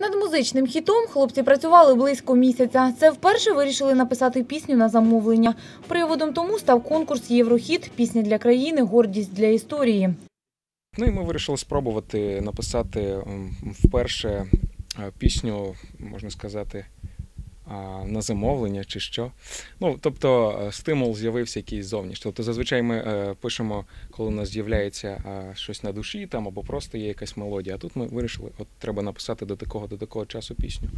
Над музичним хітом хлопці працювали близько місяця. Це вперше вирішили написати пісню на замовлення. Приводом тому став конкурс Єврохіт Пісня для країни, гордість для історії. Ну і ми вирішили спробувати написати вперше е, пісню, можна сказати, на замовлення чи що. Ну, тобто е, стимул з'явився якийсь зовнішній. Тобто зазвичай ми е, пишемо, коли у нас з'являється щось на душі там, або просто є якась мелодія. А тут ми вирішили, от треба написати до такого, до такого часу пісню.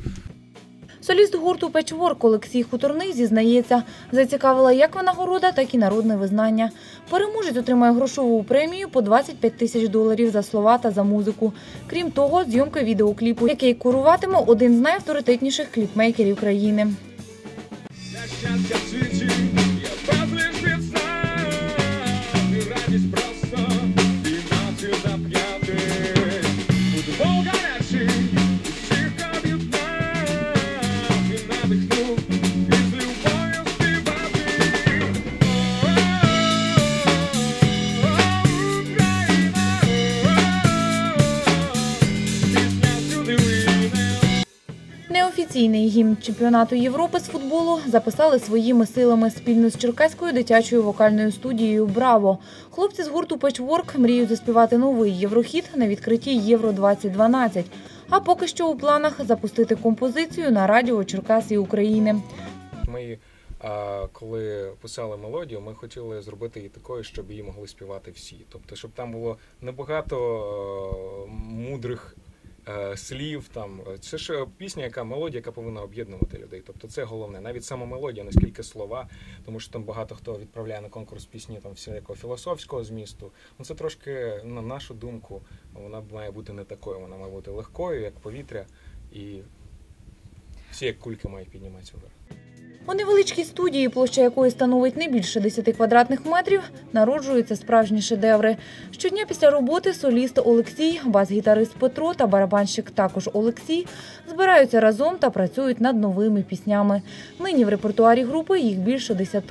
Соліст гурту Печворк Олексій Хуторний зізнається, зацікавила як винагорода, так і народне визнання. Переможець отримає грошову премію по 25 тисяч доларів за слова та за музику. Крім того, зйомка відеокліпу, який куруватиме один з найавторитетніших кліпмейкерів країни. Неофіційний гімн чемпіонату Європи з футболу записали своїми силами спільно з Черкаською дитячою вокальною студією Браво. Хлопці з гурту Печворк мріють заспівати новий єврохіт на відкритті Євро 2012 А поки що у планах запустити композицію на радіо Черкас і України. Ми, коли писали мелодію, ми хотіли зробити її такою, щоб її могли співати всі. Тобто, щоб там було небагато мудрих слів. Там це ж е, пісня, яка мелодія, яка повинна об'єднувати людей. Тобто, це головне. Навіть сама мелодія, наскільки слова, тому що там багато хто відправляє на конкурс пісні там всілякого філософського змісту. Ну це трошки, на нашу думку, вона має бути не такою. Вона має бути легкою, як повітря, і всі як кульки мають підніматися вверх. У невеличкій студії, площа якої становить не більше 10 квадратних метрів, народжуються справжні шедеври. Щодня після роботи соліст Олексій, бас-гітарист Петро та барабанщик також Олексій збираються разом та працюють над новими піснями. Нині в репертуарі групи їх більше 10.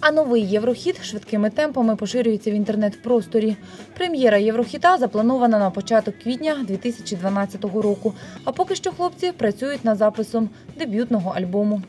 А новий єврохіт швидкими темпами поширюється в інтернет-просторі. Прем'єра єврохіта запланована на початок квітня 2012 року. А поки що хлопці працюють над записом дебютного альбому.